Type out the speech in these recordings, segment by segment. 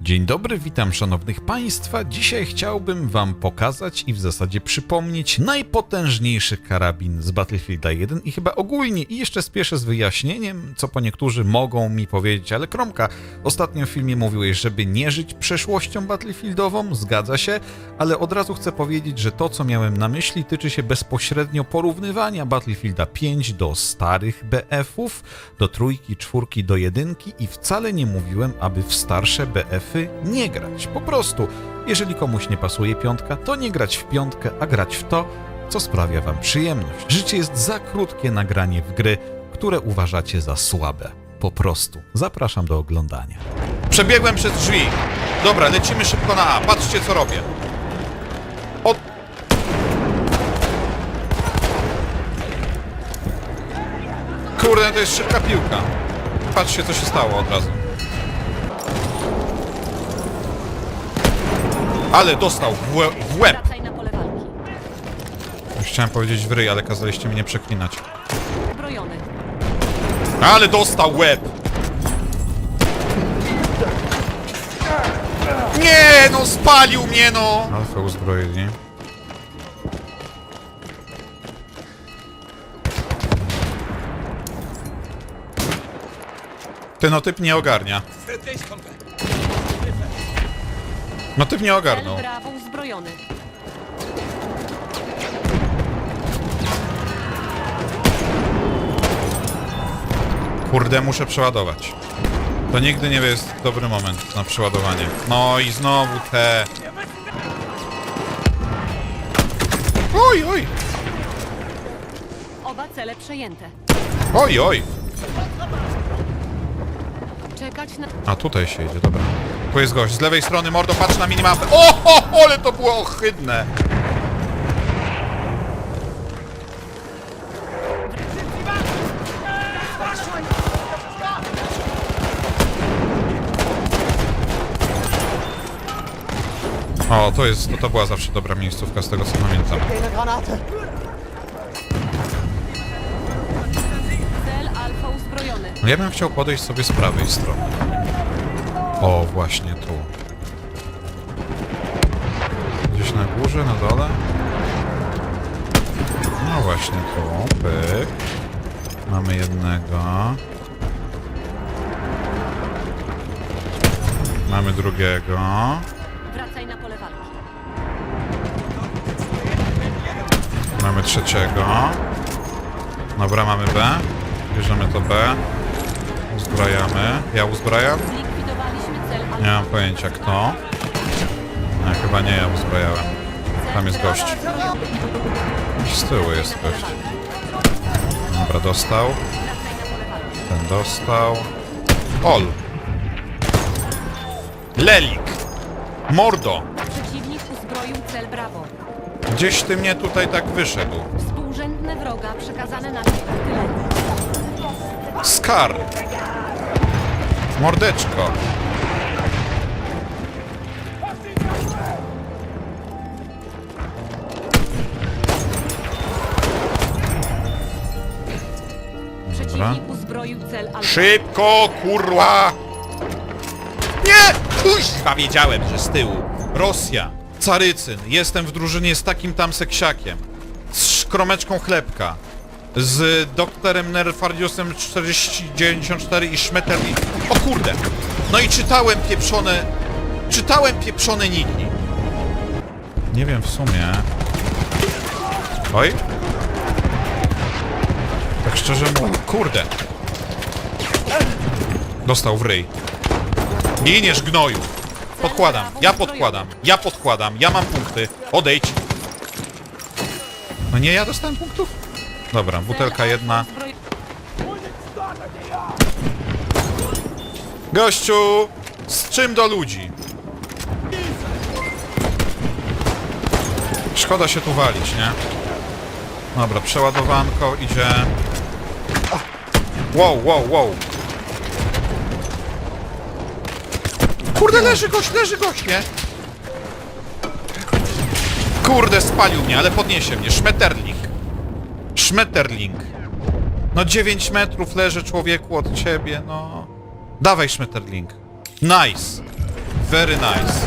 Dzień dobry, witam szanownych państwa. Dzisiaj chciałbym wam pokazać i w zasadzie przypomnieć najpotężniejszy karabin z Battlefielda 1 i chyba ogólnie i jeszcze spieszę z wyjaśnieniem, co po niektórzy mogą mi powiedzieć, ale Kromka, ostatnio w filmie mówiłeś, żeby nie żyć przeszłością Battlefieldową, zgadza się, ale od razu chcę powiedzieć, że to, co miałem na myśli, tyczy się bezpośrednio porównywania Battlefielda 5 do starych BF-ów, do trójki, czwórki, do jedynki i wcale nie mówiłem, aby w starsze Nie grać. Po prostu, jeżeli komuś nie pasuje piątka, to nie grać w piątkę, a grać w to, co sprawia wam przyjemność. Życie jest za krótkie na granie w gry, które uważacie za słabe. Po prostu. Zapraszam do oglądania. Przebiegłem przez drzwi. Dobra, lecimy szybko na A. Patrzcie, co robię. Od... Kurde, to jest szybka piłka. Patrzcie, co się stało od razu. Ale dostał w, łe- w łeb. Wracaj na pole walki. Już chciałem powiedzieć w ryj, ale kazaliście mnie przeklinać. Uzbrojony. Ale dostał łeb! Nie, no spalił mnie, no! Alfa uzbrojeni. Ty, no typ nie ogarnia. No typ nie Cel ogarnął. brawo uzbrojony. Kurde, muszę przeładować. To nigdy nie jest dobry moment na przeładowanie. No i znowu te... Oj, oj! Oba cele przejęte. Oj, oj! Czekać na... A tutaj się idzie, dobra. Tu jest gość, z lewej strony, mordo, patrz na minimapę. O, ho, ale to było ohydne! O, to jest, to, to była zawsze dobra miejscówka, z tego co pamiętam. Ja bym chciał podejść sobie z prawej strony. O, właśnie tu. Gdzieś na górze, na dole? No właśnie tu, pyk. Mamy jednego. Mamy drugiego. Wracaj na pole walki. Mamy trzeciego. Dobra, mamy B. Bierzemy to B. Uzbrajamy. Ja uzbrajam? Nie mam pojęcia kto. Nie, chyba nie ja uzbrajałem. Tam jest gość. Z tyłu jest gość. Dobra, dostał. Ten dostał. Ol. Lelik. Mordo. Przeciwnik uzbroił cel. Gdzieś ty mnie tutaj tak wyszedł. Współrzędne wroga przekazane na artylerii. Mordeczko. Alfa. Szybko, kurwa! Nie! Kuźwa, wiedziałem, że z tyłu. Rosja. Carycyn. Jestem w drużynie z takim tam seksiakiem. Z szkromeczką chlebka. Z doktorem Nerfardiusem 4094 i Schmetterli. O kurde! No i czytałem pieprzone... Czytałem pieprzone niki. Nie wiem w sumie... Oj? Tak szczerze mówiąc... Kurde! Dostał w ryj. Giniesz, gnoju! Podkładam, ja podkładam, ja podkładam, ja mam punkty. Odejdź! No nie, ja dostałem punktów? Dobra, butelka jedna. Gościu! Z czym do ludzi? Szkoda się tu walić, nie? Dobra, przeładowanko idzie... Wow, wow, wow. Kurde, leży gość, leży gość, nie? Kurde, spalił mnie, ale podniesie mnie. Schmetterling. Schmetterling. No 9 metrów leży człowieku od ciebie, no. Dawaj Schmetterling. Nice. Very nice.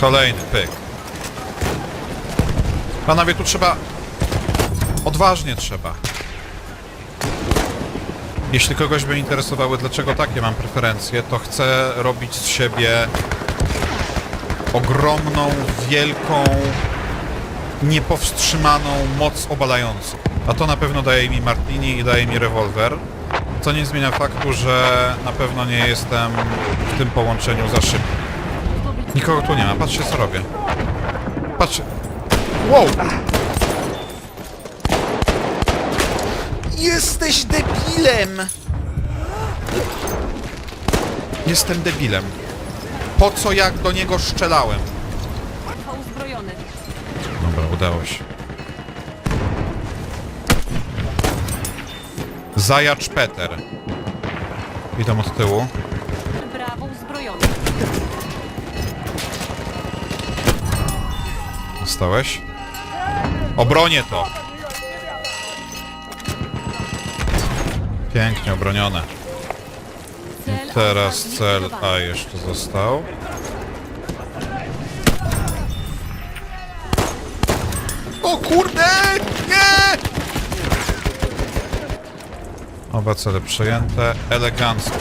Kolejny pyk. Panowie, tu trzeba... Odważnie trzeba. Jeśli kogoś by interesowały, dlaczego takie mam preferencje, to chcę robić z siebie ogromną, wielką, niepowstrzymaną moc obalającą. A to na pewno daje mi Martini i daje mi rewolwer, co nie zmienia faktu, że na pewno nie jestem w tym połączeniu za szybki. Nikogo tu nie ma, patrzcie co robię. Patrzcie. Wow! Jesteś debilem! Jestem debilem. Po co jak do niego strzelałem? Udało się. Zajacz Peter. Witam od tyłu. Brawo uzbrojony. Dostałeś? Obronię to! Pięknie obronione. Cel Teraz cel. A jeszcze został. Kurde! Nie! Oba cele przejęte. Elegancko.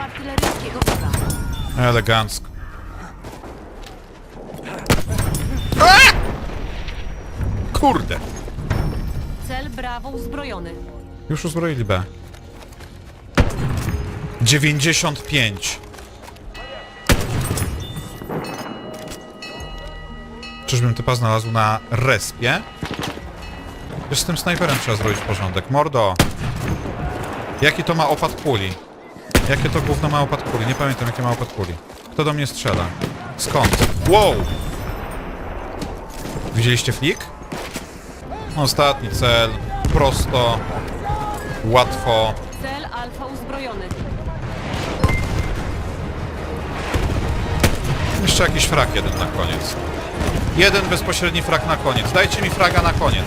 Artyleryjskiego wroga. Elegancko. A! Kurde! Cel Brawo uzbrojony. Już uzbroili B. 95. Czyżbym typa znalazł na respie? Wiesz, z tym snajperem trzeba zrobić porządek. Mordo! Jaki to ma opad kuli? Jakie to gówno ma opad kuli? Nie pamiętam, jakie ma opad kuli. Kto do mnie strzela? Skąd? Wow! Widzieliście flik? Ostatni cel. Prosto. Łatwo. Jeszcze jakiś frak jeden na koniec. Jeden bezpośredni frak na koniec. Dajcie mi fraga na koniec.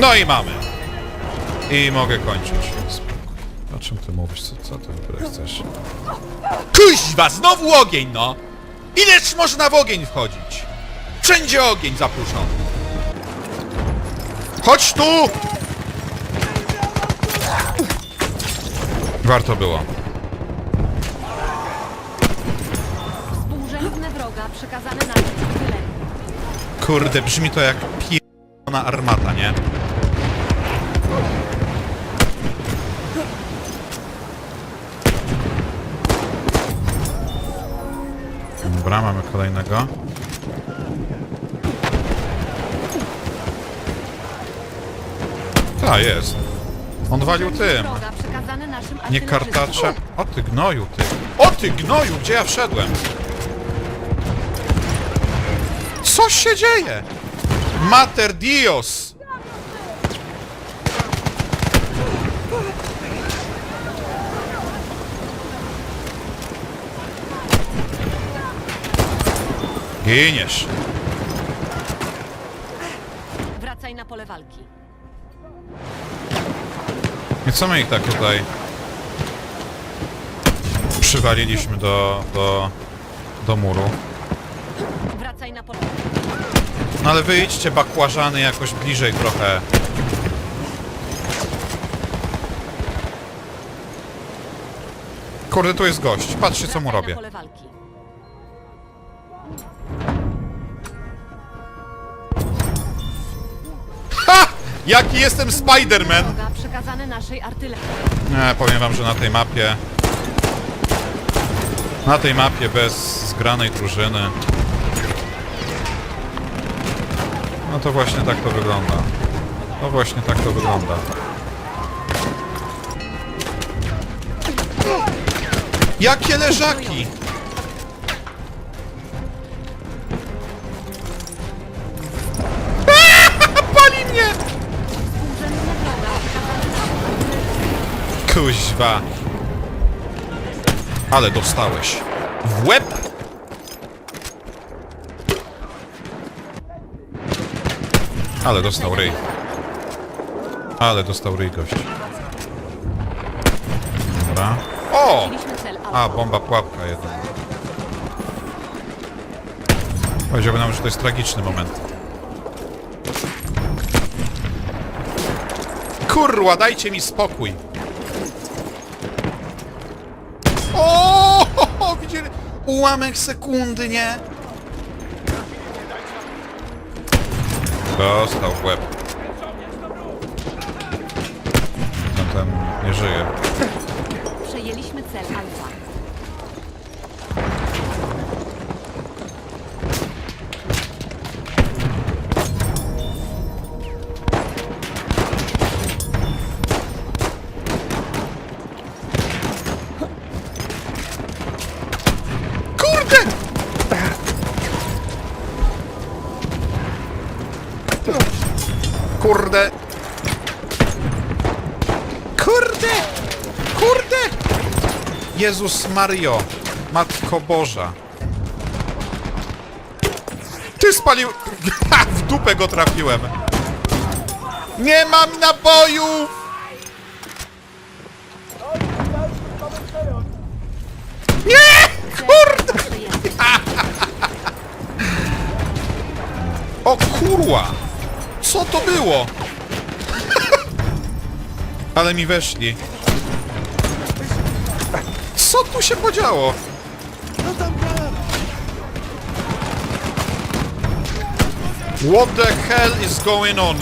No i mamy. I mogę kończyć. O czym ty mówisz? Co, co ty w ogóle chcesz? Kuźwa! Znowu ogień, no! Ileż można w ogień wchodzić? Wszędzie ogień zapuszczony. Chodź tu! Warto było. Przekazane na. Kurde, brzmi to jak pierdolona armata, nie? Dobra, mamy kolejnego. A, jest. On walił tym. Naszym Nie artylerzystom. kartacze. O ty gnoju, ty. O ty gnoju, gdzie ja wszedłem? Co się dzieje? Mater Dios! Giniesz. Wracaj na pole walki. I co my ich tak tutaj przywaliliśmy do, do, do muru? Wracaj na pole No ale wyjdźcie bakłażany jakoś bliżej trochę. Kurde, tu jest gość. Patrzcie, co mu robię. Ha! Jaki jestem Spider-Man! Nie, powiem wam, że na tej mapie... Na tej mapie bez zgranej drużyny... No to właśnie tak to wygląda. No właśnie tak to wygląda. Jakie leżaki! Pali mnie! Kuźwa. Ale dostałeś. W łeb? Ale dostał ryj. Ale dostał ryj gość. Dobra. O! A, bomba pułapka jedna. Powiedziałbym nam, że to jest tragiczny moment. Kurwa, dajcie mi spokój. O! Widzieli? Ułamek sekundy, nie? Dostał w łeb. Zatem nie żyje. Przejęliśmy cel alfa. Jezus Mario! Matko Boża! Ty spalił... W dupę go trafiłem! Nie mam nabojów! Nie! Kurde! O kurwa! Co to było? Ale mi weszli. Co tu się podziało? What the hell is going on?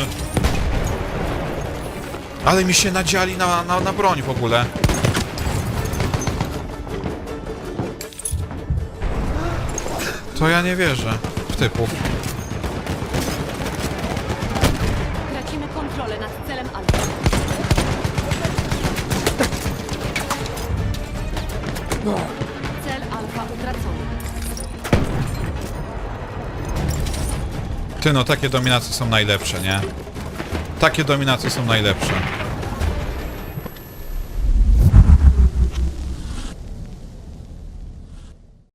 Ale mi się nadziali na, na, na broń w ogóle. To ja nie wierzę w typów. Tracimy kontrolę nad celem alfa. Cel alfa utracony. Ty no, takie dominacje są najlepsze, nie? Takie dominacje są najlepsze.